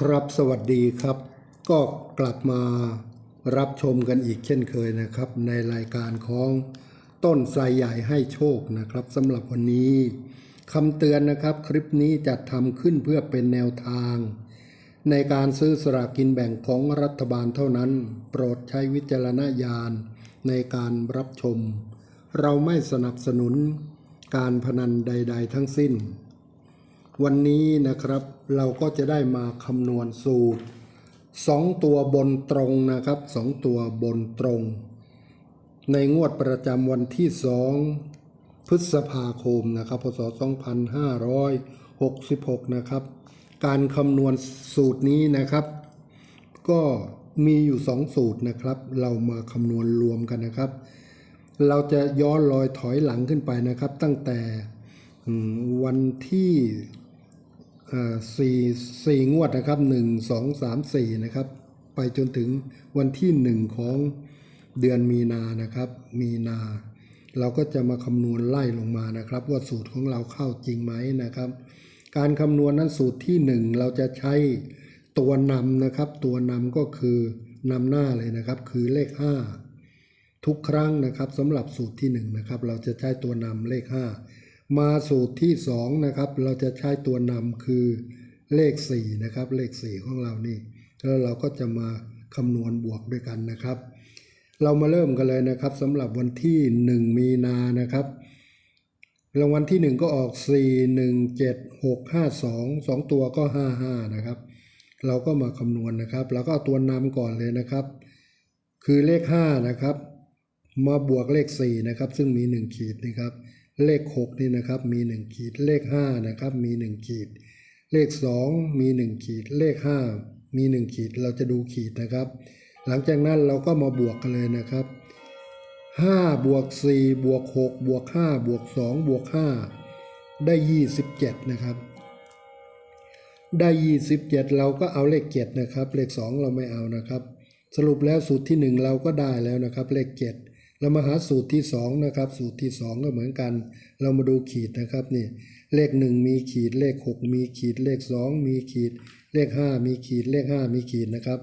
ครับสวัสดีครับ ก็กลับมารับชมกันอีกเช่นเคยนะครับ ในรายการของต้นไทรใหญ่ให้โชคนะครับสำหรับวันนี้คำเตือนนะครับ คลิปนี้จัดทำขึ้นเพื่อเป็นแนวทาง ในการซื้อสลากกินแบ่งของรัฐบาลเท่านั้น โปรดใช้วิจารณญาณในการรับชม เราไม่สนับสนุนการพนันใด ๆ ทั้งสิ้น วันนี้นะครับเราก็จะได้มาคำนวณสูตรสองตัวบนตรงนะครับสองตัวบนตรง ในงวดประจำวันที่สองพฤษภาคมนะครับ พศ 2566 นะครับ การคำนวณสูตรนี้นะครับ ก็มีอยู่สองสูตรนะครับ เรามาคำนวณรวมกันนะครับ เราจะย้อนรอยถอยหลังขึ้นไปนะครับ ตั้งแต่วันที่ สี่สี่งวดนะครับหนึ่งสองสามสี่นะครับ ไปจนถึงวันที่หนึ่งของเดือนมีนานะครับ มีนา เราก็จะมาคำนวณไล่ลงมานะครับ ว่าสูตรของเราเข้าจริงไหมนะครับ การคำนวณนั้นสูตรที่หนึ่งเราจะใช้ตัวนำนะครับ ตัวนำก็คือนำหน้าเลยนะครับ คือเลขห้าทุกครั้งนะครับสำหรับสูตรที่1นนะครับเราจะใช้ตัวนำเลข 5 มาสูตรที่2นะครับเราจะใช้ตัวนำคือเลข4นะครับเลข 4 ของเรานี่แล้วเราก็จะมาคำนวณบวกด้วยกันนะครับ เรามาเริ่มกันเลยนะครับสำหรับวันที่ 1 มีนานะครับรางวัลที่ 1 ก็ออก 4 1 7 6 5 2 2 ตัวก็ 55 นะครับ เราก็มาคำนวณนะครับเราก็เอาตัวนำก่อนเลยนะครับ คือเลข 5 นะครับ มาบวกเลข 4 นะครับ ซึ่งมี 1 ขีดนะครับ เลข6นี่นะครับมี 1 ขีดเลข5นะครับมี 1 ขีด เลข 2 มี 1 ขีดเลข 5 มี 1 ขีดเราจะดูขีดนะครับ หลังจากนั้นเราก็มาบวกกันเลยนะครับ5บวก4บวก6บวก5บวก2บวก5ได้ 27 นะครับ ได้ 27 เราก็เอาเลข 7 นะครับ เลข 2 เราไม่เอานะครับ สรุปแล้วสูตรที่ 1 เราก็ได้แล้วนะครับเลข 7 เรามาหาสูตรที่2นะครับสูตรที่ 2 ก็เหมือนกัน เรามาดูขีดนะครับนี่เลข 1 มีขีดเลข 6 มีขีดเลข 2 มีขีด เลข 5 มีขีดเลข 5 มีขีดนะครับ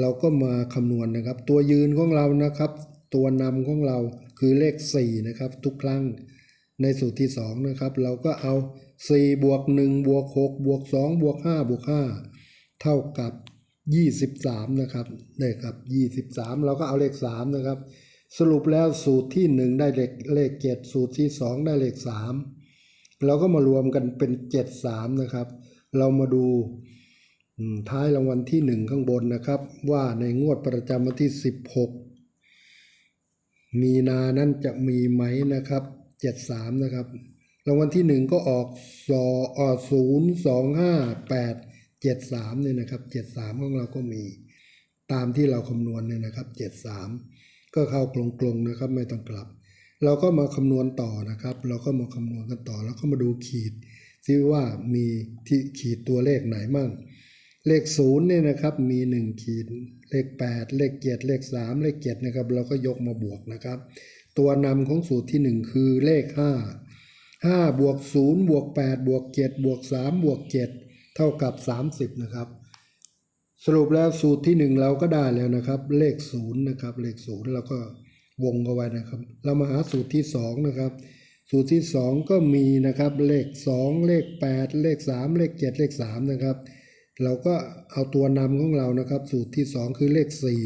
เราก็มาคำนวณนะครับ ตัวยืนของเรานะครับ ตัวนำของเราคือเลข 4 นะครับ ทุกครั้งในสูตรที่ 2 นะครับ เราก็เอา 4 บวก 1 บวก 6 บวก 2 บวก 5 บวก 5 เท่ากับ 23 นะครับได้ครับ 23 เราก็เอาเลข 3 นะครับ สรุปแล้วสูตรที่1ได้เลขเลข7สูตรที่2ได้เลข3เราก็มารวมกันเป็น73นะครับ เรามาดูท้ายรางวัลที่หนึ่งข้างบนนะครับ ว่าในงวดประจำวันที่16มีนานั้นจะมีไหมนะครับ73นะครับรางวัลที่หนึ่งก็ออกสออศูนย์สองห้าแปดเจ็ดสามเนี่ยนะครับเจ็ดสามของเราก็มี ตามที่เราคำนวณเนี่ยนะครับเจ็ดสาม ก็เข้ากลงๆนะครับ ไม่ต้องกลับ เราก็มาคำนวณต่อนะครับ เราก็มาคำนวณกันต่อ แล้วก็มาดูขีดซิว่ามีที่ขีดตัวเลขไหนมั่ง เลขศูนย์เนี่ยนะครับ มีหนึ่งขีด เลขแปดเลขเจ็ดเลขสามเลขเจ็ดนะครับ เราก็ยกมาบวกนะครับ ตัวนำของสูตรที่หนึ่งคือเลขห้าห้าบวกศูนย์บวกแปดบวกเจ็ดบวกสามบวกเจ็ดเท่ากับสามสิบนะครับ สรุปแล้วสูตรที่หนึ่งเราก็ได้แล้วนะครับ เลขศูนย์นะครับเลขศูนย์เราก็วงเอาไว้นะครับ เรามาหาสูตรที่สองนะครับ สูตรที่สองก็มีนะครับเลขสองเลขแปดเลขสามเลขเจ็ดเลขสามนะครับเราก็เอาตัวนำของเรานะครับ สูตรที่สองคือเลขสี่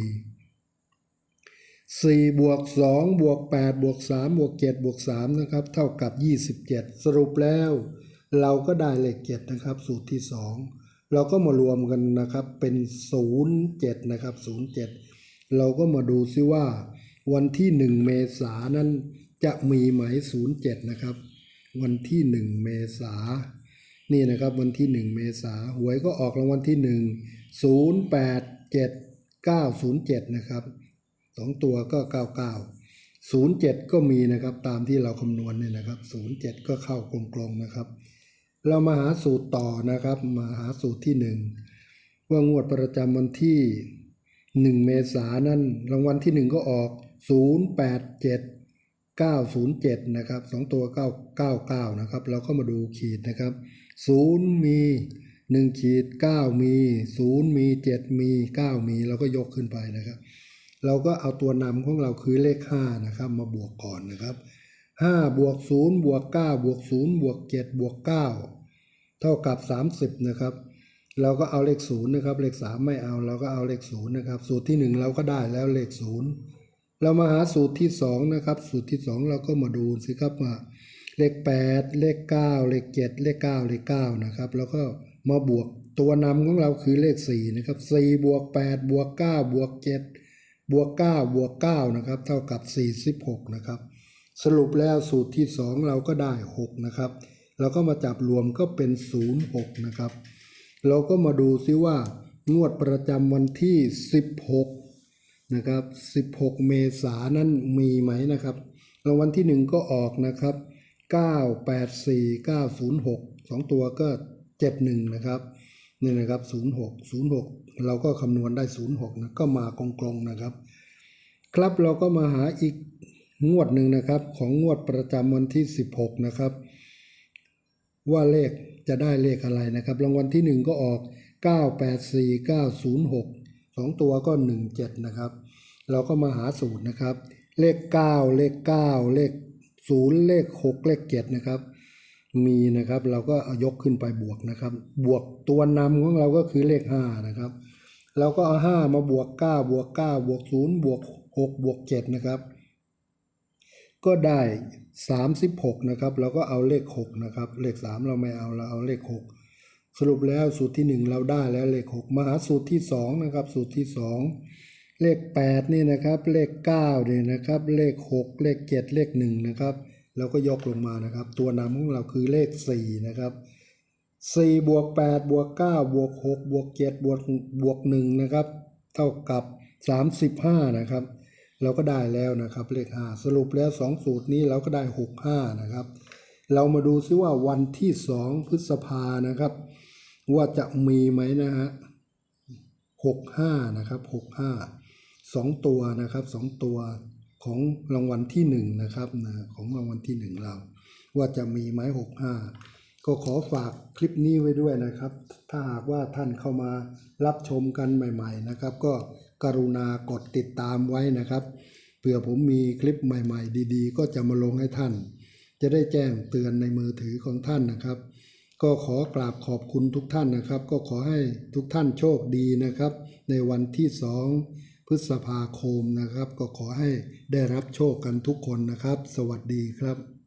สี่บวกสองบวกแปดบวกสามบวกเจ็ดบวกสามนะครับเท่ากับยี่สิบเจ็ดสรุปแล้ว เราก็ได้เลขเจ็ดนะครับ สูตรที่สอง เราก็มารวมกันนะครับเป็นศูนะครับศูนย์เราก็มาดูซิว่าวันที่หนึ่งเมษานั้นจะมีไหมศูนะครับ วันที่หนึ่งเมษานี่นะครับวันที่หนึ่งเมษาหวยก็ออกรางวัลที่หนึ่งศูนะครับสองตัวก็เก้าเก้าศูนย์เจ็ดก็มีนะครับตามที่เราคำนวณเนี่ยนะครับศูนย์เจ็ดก็เข้ากลมๆนะครับ เรามาหาสูตรต่อนะครับ มาหาสูตรที่หนึ่งว่างวดประจำวันที่หนึ่งเมษานั้นรางวัลที่หนึ่งก็ออกศูนย์แปดเจ็ด907 นะครับสองตัว 999 นะครับ เราก็มาดูขีดนะครับ 0 มีหนึ่งขีดเก้ามีศูนย์มีเจ็ดมีเก้ามี เราก็ยกขึ้นไปนะครับ เราก็เอาตัวนำของเราคือเลขห้านะครับ มาบวกก่อนนะครับ ห้าบวกศูนย์บวกเก้าบวกศูนย์บวกเจ็ดบวกเก้าเท่ากับสามสิบนะครับ เราก็เอาเลขศูนย์นะครับ เลขสามไม่เอาเราก็เอาเลขศูนย์นะครับ สูตรที่หนึ่งเราก็ได้แล้วเลขศูนย์เรามาหาสูตรที่สองนะครับ สูตรที่สองเราก็มาดูสิครับว่าเลขแปดเลขเก้าเลขเจ็ดเลขเก้าเลขเก้านะครับ แล้วก็มาบวกตัวนำของเราคือเลขสี่นะครับสี่บวกแปดบวกเก้าบวกเจ็ดบวกเก้าบวกเก้านะครับ เท่ากับสี่สิบหกนะครับ สรุปแล้วสูตรที่สองเราก็ได้หกนะครับเราก็มาจับรวมก็เป็นศูนย์หกนะครับ เราก็มาดูซิว่างวดประจำวันที่ 16 นะครับ 16 เมษานั้นมีไหมนะครับรางวัลที่ 1 ก็ออกนะครับ 984 906 2 ตัวก็ 71 นะครับนี่นะครับ 06 06 เราก็คำนวณได้ 06 นะ ก็มากงๆนะครับ ครับเราก็มาหาอีก งวดหนึ่งนะครับ ของงวดประจำวันที่ 16 นะครับ ว่าเลขจะได้เลขอะไรนะครับ รางวัลที่ 1 ก็ออก 984 906 2 ตัวก็ 17 นะครับ เราก็มาหาสูตรนะครับ เลข 9 เลข 9 เลข 0 เลข 6 เลข 7 นะครับ มีนะครับเราก็เอายกขึ้นไปบวกนะครับ บวกตัวนำของเราก็คือเลข 5 นะครับเราก็เอา5มาบวก 9 บวก 9 บวก 0 บวก 6 บวก 7 นะครับ ก็ได้ 36 นะครับ เราก็เอาเลข 6 นะครับ เลข 3 เราไม่เอาเราเอาเลข 6 สรุปแล้วสูตรที่ 1 เราได้แล้วเลข 6 มาหาสูตรที่ 2 นะครับ สูตรที่ 2 เลข 8 นี่นะครับ เลข9เนี่ยนะครับ เลข 6 เลข 7 เลข 1 นะครับ เราก็ยกลงมานะครับ ตัวนำของเราคือเลข 4 นะครับ4บวก8บวก9บวก6บวก7บวกบวก1นะครับ เท่ากับ 35 นะครับ เราก็ได้แล้วนะครับเลข 5 สรุปแล้ว 2 สูตรนี้เราก็ได้ 65 นะครับ เรามาดูซิว่าวันที่ 2 พฤษภานะครับ ว่าจะมีไหมนะฮะ 65 นะครับ 65 2 ตัวนะครับ 2 ตัวของรางวัลที่ 1 นะครับนะของรางวัลที่ 1 เรา ว่าจะมีไหม65 ก็ขอฝากคลิปนี้ไว้ด้วยนะครับ ถ้าหากว่าท่านเข้ามารับชมกันใหม่ ๆ นะครับ ก็ กรุณากดติดตามไว้นะครับเผื่อผมมีคลิปใหม่ ๆ ดีๆ ก็จะมาลงให้ท่าน จะได้แจ้งเตือนในมือถือของท่านนะครับ ก็ขอกราบขอบคุณทุกท่านนะครับ ก็ขอให้ทุกท่านโชคดีนะครับ ในวันที่สองพฤษภาคมนะครับ ก็ขอให้ได้รับโชคกันทุกคนนะครับ สวัสดีครับ